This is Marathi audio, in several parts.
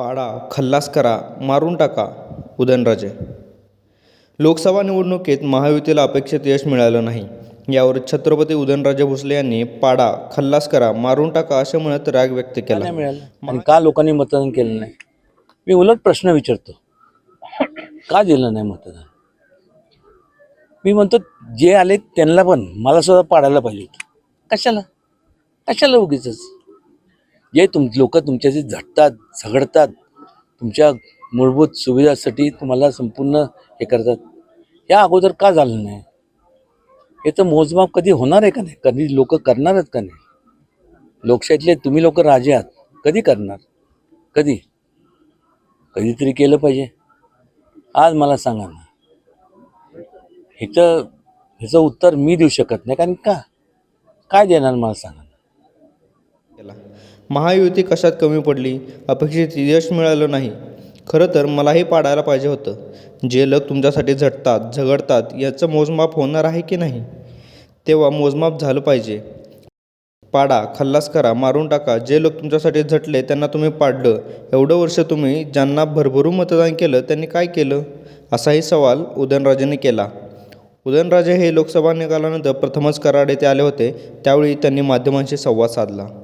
पाडा खल्लास करा मारून टाका उदयनराजे. लोकसभा निवडणुकीत महायुतीला अपेक्षित यश मिळालं नाही. यावर छत्रपती उदयनराजे भोसले यांनी पाडा खल्लास करा मारून टाका असे म्हणत राग व्यक्त केला. मिळालं? आणि का लोकांनी मतदान केलं नाही? मी उलट प्रश्न विचारतो. का दिलं नाही मतदान? मी म्हणतो जे आले त्यांना पण मला सुद्धा पाडायला पाहिजे होतं. कशाला? कशाला उगीच जे तुम लोक तुमच्याशी झटतात झगडतात तुमच्या मूलभूत सुविधासाठी तुम्हाला संपूर्ण हे करतात. या अगोदर का झालं नाही? याचं मोजमाप कधी होणार आहे का नाही? कधी लोक करणारच का नाही? लोकशाहीतले तुम्ही लोक राजे आहात. कधी करणार? कधी? कधीतरी केलं पाहिजे. आज मला सांगा ना. ह्याचं ह्याचं उत्तर मी देऊ शकत नाही. कारण का? काय देणार मला सांगा? केला. महायुती कशात कमी पडली? अपेक्षित यश मिळालं नाही. खरं तर मलाही पाडायला पाहिजे होतं. जे लोक तुमच्यासाठी झटतात झगडतात याचं मोजमाप होणार आहे की नाही? तेव्हा मोजमाप झालं पाहिजे. पाडा खल्लास करा मारून टाका. जे लोक तुमच्यासाठी झटले त्यांना तुम्ही पाडलं. एवढं वर्ष तुम्ही ज्यांना भरभरून मतदान केलं त्यांनी काय केलं? असाही सवाल उदयनराजेंनी केला. उदयनराजे हे लोकसभा निकालानंतर प्रथमच कराड येथे आले होते. त्यावेळी त्यांनी माध्यमांशी संवाद साधला.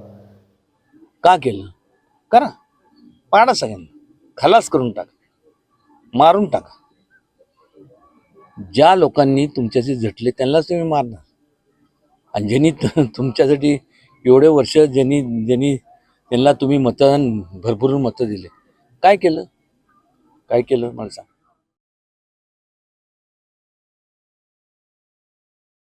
का केलं? करा. पाडा सगळ्यांना. खलास करून टाका. मारून टाका. ज्या लोकांनी तुमच्याशी झटले त्यांनाच तुम्ही मारणार. आणि ज्यांनी तुमच्यासाठी एवढे वर्ष ज्यांनी ज्यांनी त्यांना तुम्ही मतदान भरपूर मतं दिले. काय केलं? काय केलं? मला सांग.